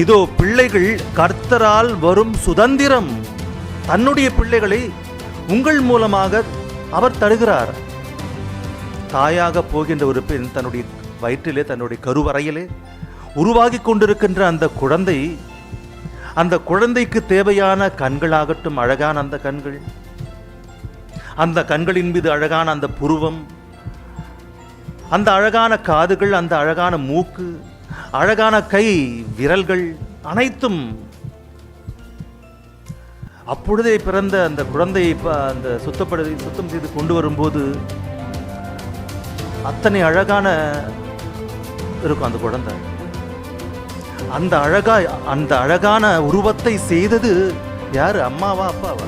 இதோ பிள்ளைகள் கர்த்தரால் வரும் சுதந்திரம். தன்னுடைய பிள்ளைகளை உங்கள் மூலமாக அவர் தருகிறார். தாயாக போகின்ற ஒரு பெண் தன்னுடைய வயிற்றிலே தன்னுடைய கருவறையிலே உருவாகி கொண்டிருக்கின்ற அந்த குழந்தை அந்த குழந்தைக்கு தேவையான கண்களாகட்டும் அழகான அந்த கண்கள் அந்த கண்களின் மீது அழகான அந்த புருவம் அந்த அழகான காதுகள் அந்த அழகான மூக்கு அழகான கை விரல்கள் அனைத்தும். அப்பொழுதே பிறந்த அந்த குழந்தையை அந்த சுத்தப்படுத்தி சுத்தம் செய்து கொண்டு வரும்போது அத்தனை அழகான இருக்கும் அந்த குழந்தை. அந்த அழகா அந்த அழகான உருவத்தை செய்தது யார்? அம்மாவா அப்பாவா?